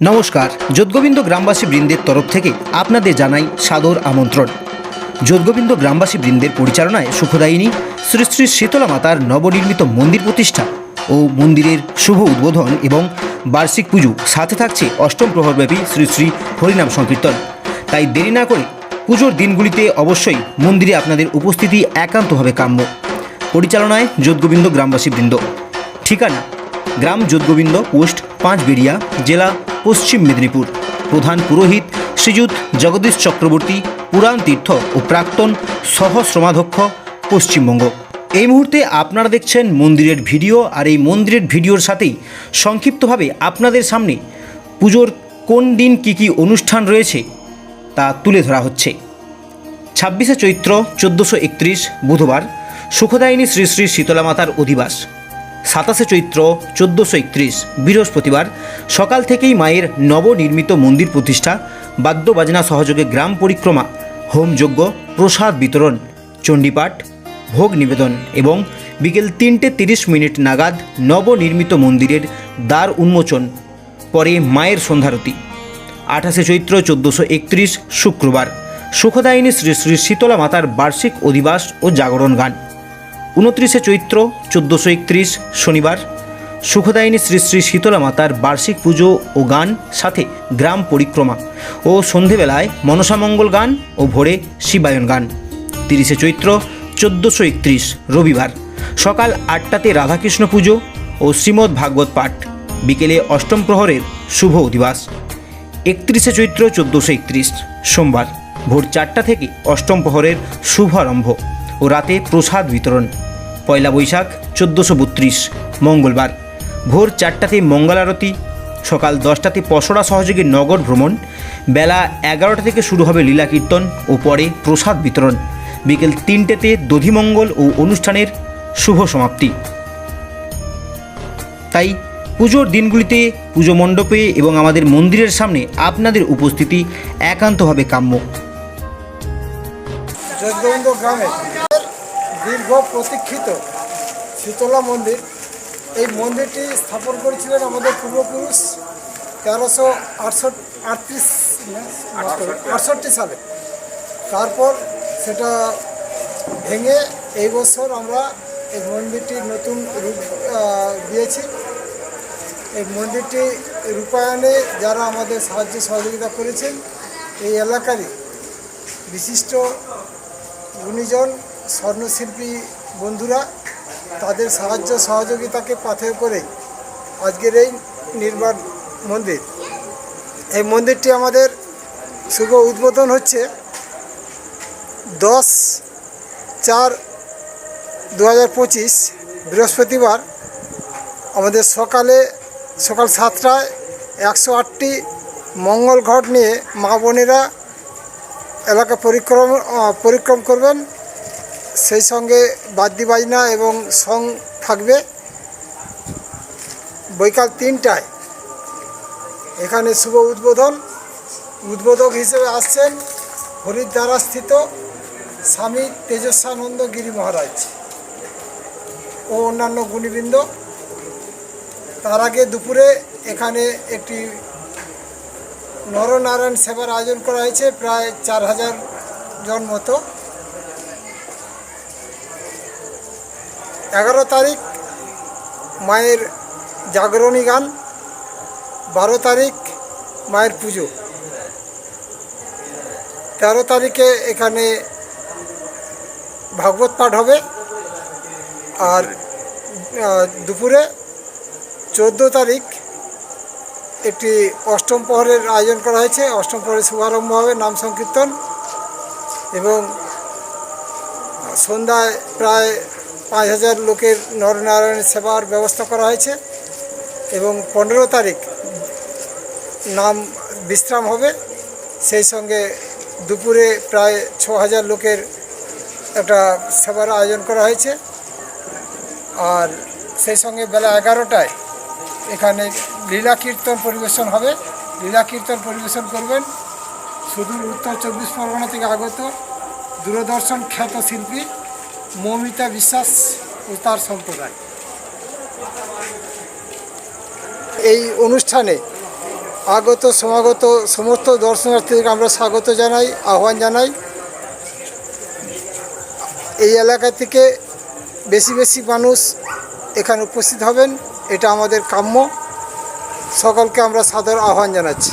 নমস্কার যোধগোবিন্দ গ্রামবাসী বৃন্দের তরফ থেকে আপনাদের জানাই সাদর আমন্ত্রণ। যোধগোবিন্দ গ্রামবাসী বৃন্দের পরিচালনায় সুখদায়িনী শ্রী শ্রী শীতলা মাতার নবনির্মিত মন্দির প্রতিষ্ঠা ও মন্দিরের শুভ উদ্বোধন এবং বার্ষিক পুজো সাথে থাকছে অষ্টম প্রহরব্যাপী শ্রী শ্রী হরিনাম সংকীর্তন। তাই দেরি না করে পুজোর দিনগুলিতে অবশ্যই মন্দিরে আপনাদের উপস্থিতি একান্তভাবে কাম্য। পরিচালনায় যোধগোবিন্দ গ্রামবাসী বৃন্দ। ঠিকানা, গ্রাম যোধগোবিন্দ পোস্ট পাঁচ বেড়িয়া জেলা পশ্চিম মেদিনীপুর। প্রধান পুরোহিত শ্রীযুত জগদীশ চক্রবর্তী, পুরাণ তীর্থ ও প্রাক্তন সহশ্রমাধ্যক্ষ পশ্চিমবঙ্গ। এই মুহূর্তে আপনারা দেখছেন মন্দিরের ভিডিও আর এই মন্দিরের ভিডিওর সাথেই সংক্ষিপ্তভাবে আপনাদের সামনে পুজোর কোন দিন কী কী অনুষ্ঠান রয়েছে তা তুলে ধরা হচ্ছে। ছাব্বিশে চৈত্র চোদ্দোশো একত্রিশ বুধবার সুখদায়িনী শ্রী শ্রী শীতলা মাতার অধিবাস। সাতাশে চৈত্র, চোদ্দোশো একত্রিশ, বৃহস্পতিবার, সকাল থেকেই মায়ের নবনির্মিত মন্দির প্রতিষ্ঠা বাদ্য বাজনা সহযোগে গ্রাম পরিক্রমা হোমযজ্ঞ প্রসাদ বিতরণ, চণ্ডীপাঠ, ভোগ নিবেদন এবং বিকেল তিনটে তিরিশ মিনিট নাগাদ নবনির্মিত মন্দিরের দ্বার উন্মোচন, পরে মায়ের সন্ধ্যারতি। আঠাশে চৈত্র, চোদ্দোশো একত্রিশ, শুক্রবার। সুখদায়িনী শ্রী শ্রী শীতলা মাতার বার্ষিক অধিবাস ও জাগরণ গান। উনত্রিশে চৈত্র চোদ্দোশো একত্রিশ শনিবার। সুখদায়িনী শ্রী শ্রী শীতলা মাতার বার্ষিক পুজো ও গান, সাথে গ্রাম পরিক্রমা ও সন্ধেবেলায় মনসামঙ্গল গান ও ভোরে শিবায়ন গান। তিরিশে চৈত্র চোদ্দোশো একত্রিশ রবিবার। সকাল আটটাতে রাধাকৃষ্ণ পুজো ও শ্রীমদ্ ভাগবত পাঠ। বিকেলে অষ্টম প্রহরের শুভ অধিবাস। একত্রিশে চৈত্র চোদ্দোশো একত্রিশ সোমবার। ভোর চারটা থেকে অষ্টম প্রহরের শুভারম্ভ ও রাতে প্রসাদ বিতরণ। পয়লা বৈশাখ, চোদ্দোশো বত্রিশ, মঙ্গলবার। ভোর চারটাতে মঙ্গল আরতি, সকাল দশটাতে পসরা সহযোগী নগর ভ্রমণ, বেলা এগারোটা থেকে শুরু হবে লীলা কীর্তন ও পরে প্রসাদ বিতরণ। বিকেল তিনটেতে দধিমঙ্গল ও অনুষ্ঠানের শুভ সমাপ্তি। তাই পুজোর দিনগুলিতে পুজো মণ্ডপে এবং আমাদের মন্দিরের সামনে আপনাদের উপস্থিতি একান্তভাবে কাম্য। দীর্ঘ প্রতীক্ষিত শীতলা মন্দির। এই মন্দিরটি স্থাপন করেছিলেন আমাদের পূর্বপুরুষ তেরোশো আটষট্টি, আটত্রিশ, আটষট্টি সালে। তারপর সেটা ভেঙে এই বছর আমরা এই মন্দিরটির নতুন রূপ দিয়েছি। এই মন্দিরটি রূপায়ণে যারা আমাদের সাহায্য সহযোগিতা করেছেন, এই এলাকারই বিশিষ্ট গুণীজন স্বর্ণশিল্পী বন্ধুরা, তাদের সাহায্য সহযোগিতাকে পাথেয় করে আজকের এই নির্মাণ মন্দির। এই মন্দিরটি আমাদের শুভ উদ্বোধন হচ্ছে দশ চার দু পঁচিশ বৃহস্পতিবার। আমাদের সকালে সকাল সাতটায় একশো আটটি মঙ্গল ঘট নিয়ে মা বোনেরা এলাকা পরিক্রম পরিক্রম করবেন। সেই সঙ্গে বাদ্যি বাজনা এবং সং থাকবে। বৈকাল তিনটায়। এখানে শুভ উদ্বোধন। উদ্বোধক হিসেবে আসছেন হরিদ্বারা স্থিত স্বামী তেজস্বানন্দ গিরি মহারাজ ও অন্যান্য গুণীবৃন্দ। তার আগে দুপুরে এখানে একটি নরনারায়ণ সেবার আয়োজন করা হয়েছে, প্রায় চার হাজার জন মতো। এগারো তারিখ মায়ের জাগরণী গান, বারো তারিখ মায়ের পুজো। তেরো তারিখে এখানে ভাগবত পাঠ হবে আর দুপুরে চোদ্দ তারিখ একটি অষ্টম প্রহরের আয়োজন করা হয়েছে। অষ্টম প্রহরের শুভারম্ভ হবে নাম সংকীর্তন এবং সন্ধ্যায় প্রায় পাঁচ হাজার লোকের নরনারায়ণ সেবার ব্যবস্থা করা হয়েছে এবং পনেরো তারিখ নাম বিশ্রাম হবে। সেই সঙ্গে দুপুরে প্রায় ছ হাজার লোকের একটা সেবার আয়োজন করা হয়েছে। আর সেই সঙ্গে বেলা এগারোটায় এখানে লীলা কীর্তন পরিবেশন হবে। লীলা কীর্তন পরিবেশন করবেন। সুদূর উত্তর চব্বিশ পরগনা থেকে আগত দূরদর্শন খ্যাত শিল্পী মৌমিতা বিশ্বাস ও তার সম্প্রদায়। এই অনুষ্ঠানে আগত, সমাগত সমস্ত দর্শনার্থীদেরকে আমরা স্বাগত জানাই, আহ্বান জানাই। এই এলাকা থেকে বেশি বেশি মানুষ এখানে উপস্থিত হবেন, এটা আমাদের কাম্য। সকলকে আমরা সাদর আহ্বান জানাচ্ছি।